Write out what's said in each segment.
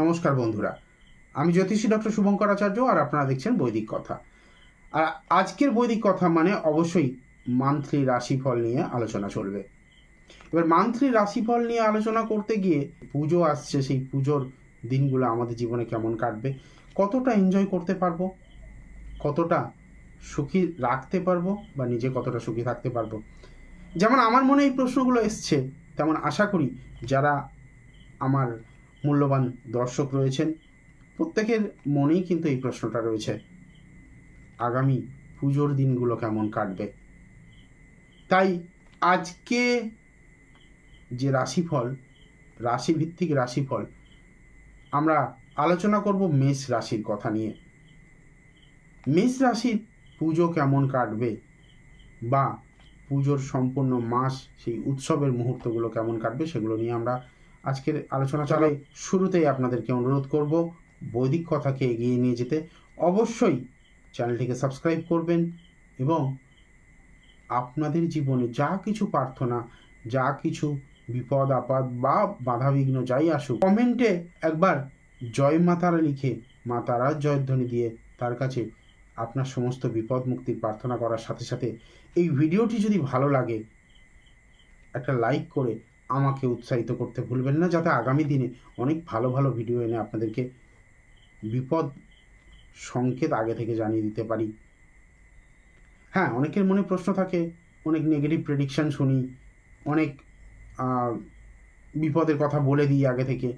নমস্কার বন্ধুরা। আমি জ্যোতিষী ডক্টর শুভঙ্কর আচার্য আর আপনারা দেখছেন বৈদিক কথা। আর আজকের বৈদিক কথা মানে অবশ্যই মান্থলি রাশিফল নিয়ে আলোচনা চলবে। এবার মান্থলি রাশিফল নিয়ে আলোচনা করতে গিয়ে পুজো আসছে, সেই পুজোর দিনগুলো আমাদের জীবনে কেমন কাটবে, কতটা এনজয় করতে পারব, কতটা সুখী রাখতে পারব বা নিজে কতটা সুখী থাকতে পারব। যেমন আমার মনে এই প্রশ্নগুলো এসছে, তেমন আশা করি যারা আমার মূল্যবান দর্শক রয়েছেন। প্রত্যেকের মনেই কিন্তু এই প্রশ্নটা রয়েছে, আগামী পুজোর দিনগুলো কেমন কাটবে? তাই আজকে যে রাশিফল, রাশিভিত্তিক রাশিফল, আমরা আলোচনা করব মেষ রাশির কথা নিয়ে। মেষ রাশির পুজো কেমন কাটবে বা পুজোর সম্পূর্ণ মাস, সেই উৎসবের মুহূর্তগুলো কেমন কাটবে, সেগুলো নিয়ে আমরা আজকের আলোচনা চালাই শুরুতেই আপনাদেরকে অনুরোধ করব বৈদিক কথাকে এগিয়ে নিয়ে যেতে। অবশ্যই চ্যানেলটিকে সাবস্ক্রাইব করবেন এবং আপনাদের জীবনে যা কিছু প্রার্থনা যা কিছু বিপদ আপদ বা বাধাবিঘ্ন যাই আসুক কমেন্টে একবার জয় মাতারা লিখে মা তারার জয়ধ্বনি দিয়ে তার কাছে আপনার সমস্ত বিপদ মুক্তির প্রার্থনা করার সাথে সাথে এই ভিডিওটি যদি ভালো লাগে একটা লাইক করে আমাকে উৎসাহিত করতে ভুলবেন না, যাতে আগামী দিনে অনেক ভালো ভালো ভিডিও এনে আপনাদেরকে বিপদ সংকেত আগে থেকে জানিয়ে দিতে পারি। হ্যাঁ অনেকের মনে প্রশ্ন থাকে, অনেক নেগেটিভ প্রেডিকশান শুনি, অনেক বিপদের কথা বলে দিই আগে থেকে।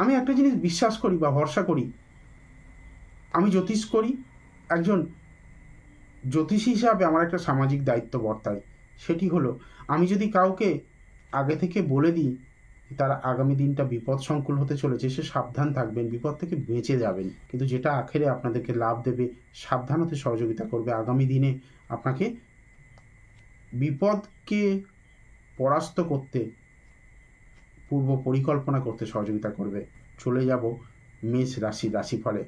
আমি একটা জিনিস বিশ্বাস করি বা ভরসা করি। আমি জ্যোতিষ করি, একজন জ্যোতিষী হিসাবে আমার একটা সামাজিক দায়িত্ব বর্তায়। সেটি হলো, আমি যদি কাউকে আগে থেকে বলে দিই তার আগামী দিনটা বিপদ সংকুল হতে চলেছে, সে সাবধান থাকবেন, বিপদ থেকে বেঁচে যাবেন। কিন্তু যেটা আখেরে আপনাদেরকে লাভ দেবে, সাবধান হতে সহযোগিতা করবে। আগামী দিনে আপনাকে বিপদকে পরাস্ত করতে, পূর্ব পরিকল্পনা করতে সহযোগিতা করবে। চলে যাব মেষ রাশি, রাশিফলে।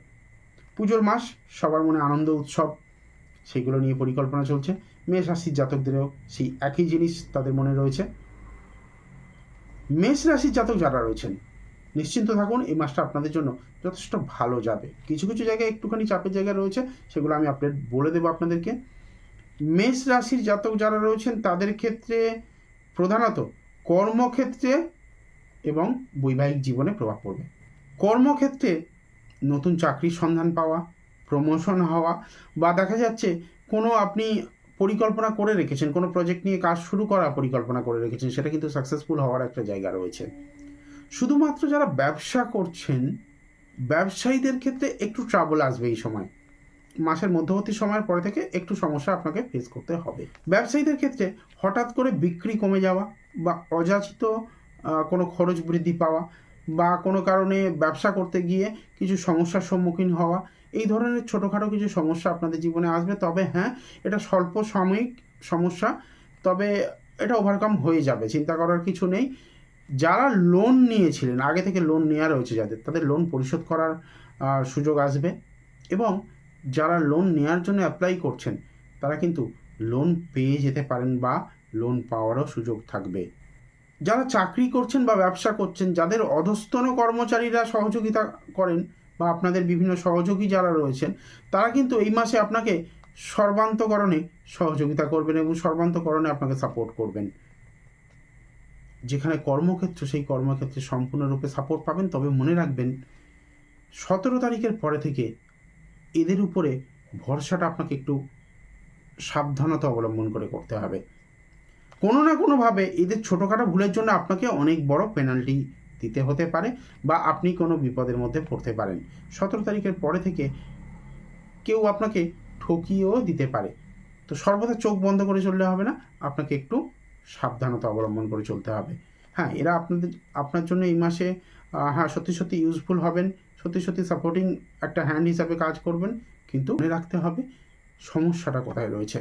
পুজোর মাস, সবার মনে আনন্দ, উৎসব, সেগুলো নিয়ে পরিকল্পনা চলছে। মেষ রাশির জাতকদেরও সেই একই জিনিস তাদের মনে রয়েছে। মেষ রাশির জাতক যারা রয়েছেন, নিশ্চিন্ত থাকুন, এই মাসটা আপনাদের জন্য যথেষ্ট ভালো যাবে। কিছু কিছু জায়গায় একটুখানি চাপের জায়গা রয়েছে, সেগুলো আমি আপডেট বলে দেবো আপনাদেরকে। মেষ রাশির জাতক যারা রয়েছেন, তাদের ক্ষেত্রে প্রধানত কর্মক্ষেত্রে এবং বৈবাহিক জীবনে প্রভাব পড়বে। কর্মক্ষেত্রে নতুন চাকরির সন্ধান পাওয়া প্রমোশন হওয়া বা দেখা যাচ্ছে কোনো আপনি পরিকল্পনা করে রেখেছেন, কোনো প্রজেক্ট নিয়ে কাজ শুরু করা পরিকল্পনা করে রেখেছেন, সেটা কিন্তু সাকসেসফুল হওয়ার একটা জায়গা রয়েছে। শুধুমাত্র যারা ব্যবসা করছেন, ব্যবসায়ীদের ক্ষেত্রে একটু ট্রাবল আসবে এই সময়। মাসের মধ্যবর্তী সময়ের পরে থেকে একটু সমস্যা আপনাকে ফেস করতে হবে। ব্যবসায়ীদের ক্ষেত্রে হঠাৎ করে বিক্রি কমে যাওয়া বা অযাচিত কোনো খরচ বৃদ্ধি পাওয়া বা কোনো কারণে ব্যবসা করতে গিয়ে কিছু সমস্যার সম্মুখীন হওয়া, এই ধরনের ছোটোখাটো কিছু সমস্যা আপনাদের জীবনে আসবে। তবে হ্যাঁ এটা স্বল্প সাময়িক সমস্যা, তবে এটা ওভারকাম হয়ে যাবে, চিন্তা করার কিছু নেই। যারা লোন নিয়েছিলেন, আগে থেকে লোন নেওয়া রয়েছে যাদের, তাদের লোন পরিশোধ করার সুযোগ আসবে। এবং যারা লোন নেওয়ার জন্য অ্যাপ্লাই করছেন, তারা কিন্তু লোন পেয়ে যেতে পারেন বা লোন পাওয়ারও সুযোগ থাকবে। যারা চাকরি করছেন বা ব্যবসা করছেন, যাদের অধস্তন কর্মচারীরা সহযোগিতা করেন বা আপনাদের বিভিন্ন সহযোগী যারা রয়েছেন, তারা কিন্তু এই মাসে আপনাকে সর্বান্তকরণে সহযোগিতা করবেন এবং সর্বান্তকরণে আপনাকে সাপোর্ট করবেন। যেখানে কর্মক্ষেত্র, সেই কর্মক্ষেত্রে সম্পূর্ণরূপে সাপোর্ট পাবেন। তবে মনে রাখবেন, সতেরো তারিখের পরে থেকে এদের উপরে ভরসাটা আপনাকে একটু সাবধানতা অবলম্বন করে করতে হবে। কোনো না কোনোভাবে এদের ছোটোখাটো ভুলের জন্য আপনাকে অনেক বড় পেনাল্টি দিতে হতে পারে বা আপনি কোনো বিপদের মধ্যে পড়তে পারেন। সতেরো তারিখের পরে থেকে কেউ আপনাকে ঠকিয়েও দিতে পারে। তো সর্বদা চোখ বন্ধ করে চললে হবে না, আপনাকে একটু সাবধানতা অবলম্বন করে চলতে হবে। হ্যাঁ এরা আপনাদের, আপনার জন্য এই মাসে হ্যাঁ সত্যি সত্যি ইউজফুল হবেন, সত্যি সত্যি সাপোর্টিং একটা হ্যান্ড হিসাবে কাজ করবেন, কিন্তু মনে রাখতে হবে সমস্যাটা কোথায় রয়েছে।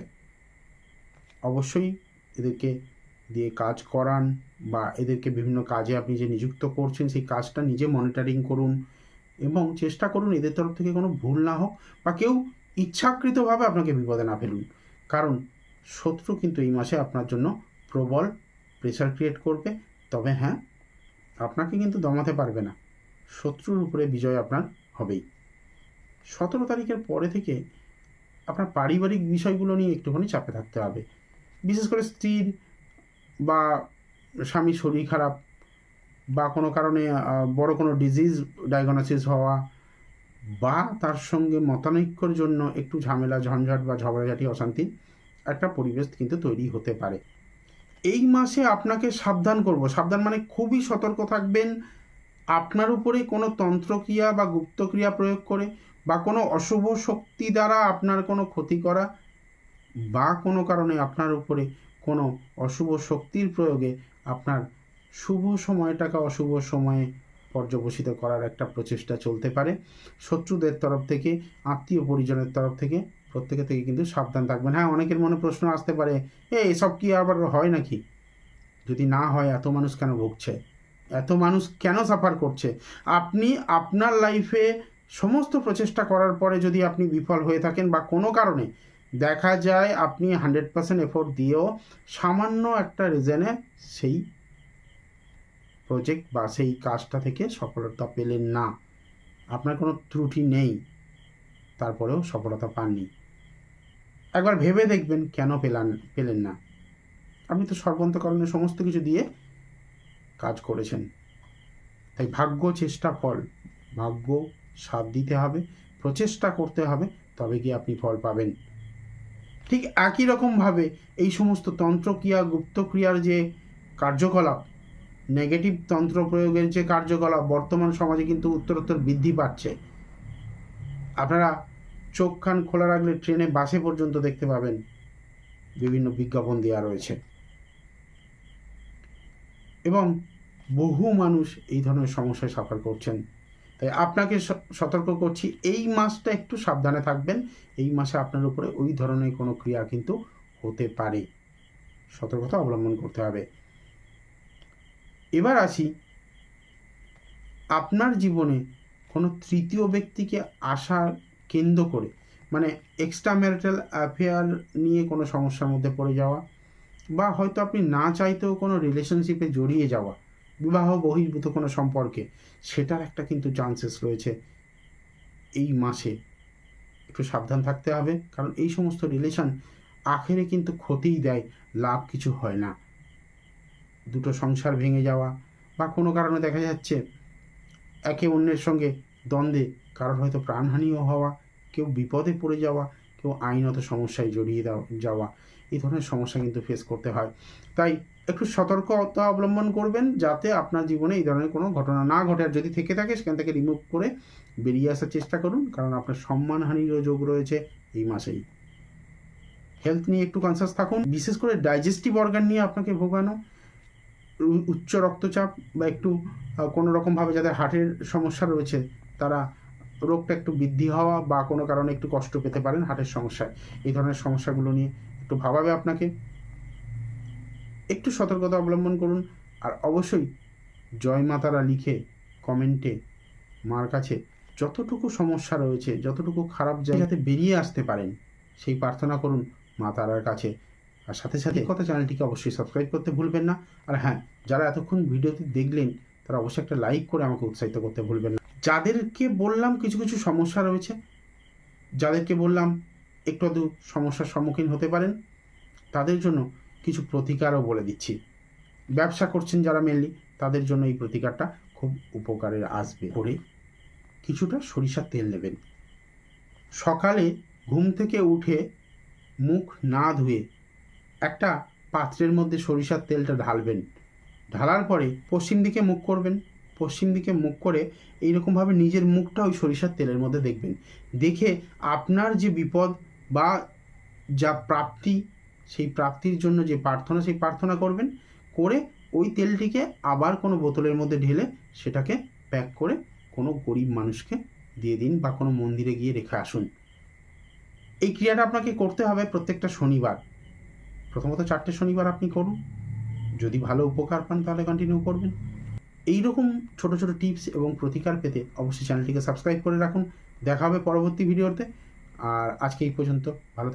অবশ্যই এদেরকে দিয়ে কাজ করান বা এদেরকে বিভিন্ন কাজে আপনি যে নিযুক্ত করছেন, সেই কাজটা নিজে মনিটরিং করুন এবং চেষ্টা করুন এদের তরফ থেকে কোনো ভুল না হোক বা কেউ ইচ্ছাকৃতভাবে আপনাকে বিপদে না ফেলুন। কারণ শত্রু কিন্তু এই মাসে আপনার জন্য প্রবল প্রেশার ক্রিয়েট করবে। তবে হ্যাঁ আপনাকে কিন্তু দমাতে পারবে না। শত্রুর উপরে বিজয় আপনার হবেই। সতেরো তারিখের পরে থেকে আপনার পারিবারিক বিষয়গুলো নিয়ে একটুখানি চাপে থাকতে হবে। বিশেষ করে স্ত্রীর বা স্বামীর শরীর খারাপ বা কোনো কারণে বড় কোনো ডিজিজ ডায়াগনোসিস হওয়া বা তার সঙ্গে মতানৈক্যর জন্য একটু ঝামেলা, ঝঞ্ঝাট বা ঝগড়াঝাটি, অশান্তি একটা পরিবেশ কিন্তু তৈরি হতে পারে। এই মাসে আপনাকে সাবধান করব। সাবধান মানে খুবই সতর্ক থাকবেন। আপনার উপরে কোনো তন্ত্রক্রিয়া বা গুপ্তক্রিয়া প্রয়োগ করে বা কোনো অশুভ শক্তি দ্বারা আপনার কোনো ক্ষতি করা বা কোনো কারণে আপনার উপরে কোনো অশুভ শক্তির প্রয়োগে আপনার শুভ সময়টাকে অশুভ সময়ে পর্যবসিত করার একটা প্রচেষ্টা চলতে পারে। শত্রুদের তরফ থেকে, আত্মীয় পরিজনের তরফ থেকে প্রত্যেকে থেকে কিন্তু সাবধান থাকবেন। হ্যাঁ অনেকের মনে প্রশ্ন আসতে পারে, এ, এসব কি আবার হয় নাকি? যদি না হয়, এত মানুষ কেন ভুগছে? এত মানুষ কেন সাফার করছে? আপনি আপনার লাইফে সমস্ত প্রচেষ্টা করার পরে যদি আপনি বিফল হয়ে থাকেন বা কোনো কারণে দেখা যায় আপনি হান্ড্রেড পার্সেন্ট এফোর্ট দিয়েও সামান্য একটা রিজনে সেই প্রজেক্ট বা সেই কাজটা থেকে সফলতা পেলেন না। আপনার কোনো ত্রুটি নেই। তারপরেও সফলতা পাননি। একবার ভেবে দেখবেন কেন পেলান, পেলেন না। আপনি তো সর্বন্তকরণে সমস্ত কিছু দিয়ে কাজ করেছেন। তাই ভাগ্য চেষ্টা ফল। ভাগ্য সাথ দিতে হবে, প্রচেষ্টা করতে হবে তবে কি আপনি ফল পাবেন। ঠিক একই রকমভাবে এই সমস্ত তন্ত্রক্রিয়া, গুপ্তক্রিয়ার যে কার্যকলাপ নেগেটিভ তন্ত্র প্রয়োগের যে কার্যকলাপ বর্তমান সমাজে কিন্তু উত্তরোত্তর বৃদ্ধি পাচ্ছে। আপনারা চোখ কান খোলা রাখলে ট্রেনে, বাসে পর্যন্ত দেখতে পাবেন বিভিন্ন বিজ্ঞাপন দেওয়া রয়েছে। এবং বহু মানুষ এই ধরনের সমস্যায় সাফার করছেন। আপনাকে সতর্ক করছি, এই মাসটা একটু সাবধানে থাকবেন। এই মাসে আপনার উপরে ওই ধরনের কোনো ক্রিয়া কিন্তু হতে পারে। সতর্কতা অবলম্বন করতে হবে। এবার আসি, আপনার জীবনে কোনো তৃতীয় ব্যক্তিকে আসা কেন্দ্র করে মানে এক্সট্রা ম্যারিটাল অ্যাফেয়ার নিয়ে কোনো সমস্যার মধ্যে পড়ে যাওয়া, বা হয়তো আপনি না চাইতেও কোনো রিলেশনশিপে জড়িয়ে যাওয়া বিবাহ বহির্ভূত কোনো সম্পর্কে, সেটার একটা কিন্তু চান্সেস রয়েছে এই মাসে। একটু সাবধান থাকতে হবে, কারণ এই সমস্ত রিলেশন আখেরে কিন্তু ক্ষতিই দেয়, লাভ কিছু হয় না। দুটো সংসার ভেঙে যাওয়া বা কোনো কারণে দেখা যাচ্ছে একে অন্যের সঙ্গে দ্বন্দ্বে, কারোর হয়তো প্রাণহানিও হওয়া, কেউ বিপদে পড়ে যাওয়া, কেউ আইনত সমস্যায় জড়িয়ে যাওয়া, এই ধরনের সমস্যা কিন্তু ফেস করতে হয়। তাই একটু সতর্কতা অবলম্বন করবেন যাতে আপনার জীবনে এই ধরনের কোনো ঘটনা না ঘটে। আর যদি থেকে থাকে, সেখান থেকে রিমুভ করে বেরিয়ে আসার চেষ্টা করুন, কারণ আপনার সম্মানহানিরও যোগ রয়েছে এই মাসেই। হেলথ নিয়ে একটু কনসাস থাকুন। বিশেষ করে ডাইজেস্টিভ অর্গান নিয়ে আপনাকে ভোগানো উচ্চ রক্তচাপ বা একটু কোনো রকমভাবে যাদের হার্টের সমস্যা রয়েছে, তারা রোগটা একটু বৃদ্ধি হওয়া বা কোনো কারণে একটু কষ্ট পেতে পারেন হার্টের সমস্যায়। এই ধরনের সমস্যাগুলো নিয়ে একটু ভাবাবে আপনাকে। একটু সতর্কতা অবলম্বন করুন আর অবশ্যই জয় মাতারা লিখে কমেন্টে মার কাছে যতটুকু সমস্যা রয়েছে, যতটুকু খারাপ জায়গাতে বেরিয়ে আসতে পারেন, সেই প্রার্থনা করুন মা তারার কাছে। আর সাথে সাথে কথা চ্যানেলটিকে অবশ্যই সাবস্ক্রাইব করতে ভুলবেন না। আর হ্যাঁ যারা এতক্ষণ ভিডিওতে দেখলেন, তারা অবশ্যই একটা লাইক করে আমাকে উৎসাহিত করতে ভুলবেন না। যাদেরকে বললাম কিছু কিছু সমস্যা রয়েছে, যাদেরকে বললাম একটু আধটু সমস্যার সম্মুখীন হতে পারেন, তাদের জন্য কিছু প্রতিকারও বলে দিচ্ছি। ব্যবসা করছেন যারা মেনলি তাদের জন্য এই প্রতিকারটা খুব উপকারের আসবে। করে কিছুটা সরিষার তেল নেবেন। সকালে ঘুম থেকে উঠে মুখ না ধুয়ে একটা পাত্রের মধ্যে সরিষার তেলটা ঢালবেন। ঢালার পরে পশ্চিম দিকে মুখ করবেন। পশ্চিম দিকে মুখ করে এইরকমভাবে নিজের মুখটা ওই সরিষার তেলের মধ্যে দেখবেন। দেখে আপনার যে বিপদ বা যা প্রাপ্তি সেই প্রাপ্তির জন্য যে প্রার্থনা, সেই প্রার্থনা করবেন, করে ওই তেলটিকে আবার কোনো বোতলের মধ্যে ঢেলে সেটাকে প্যাক করে কোনো গরিব মানুষকে দিয়ে দিন বা কোনো মন্দিরে গিয়ে রেখে আসুন। এই ক্রিয়াটা আপনাকে করতে হবে প্রত্যেকটা শনিবার। প্রথমত চারটে শনিবার আপনি করুন। যদি ভালো উপকার পান তাহলে কন্টিনিউ করবেন। এই রকম ছোট ছোট টিপস এবং প্রতিকার পেতে অবশ্যই চ্যানেলটিকে সাবস্ক্রাইব করে রাখুন। দেখা হবে পরবর্তী ভিডিওতে। আর আজকে এই পর্যন্ত। ভালো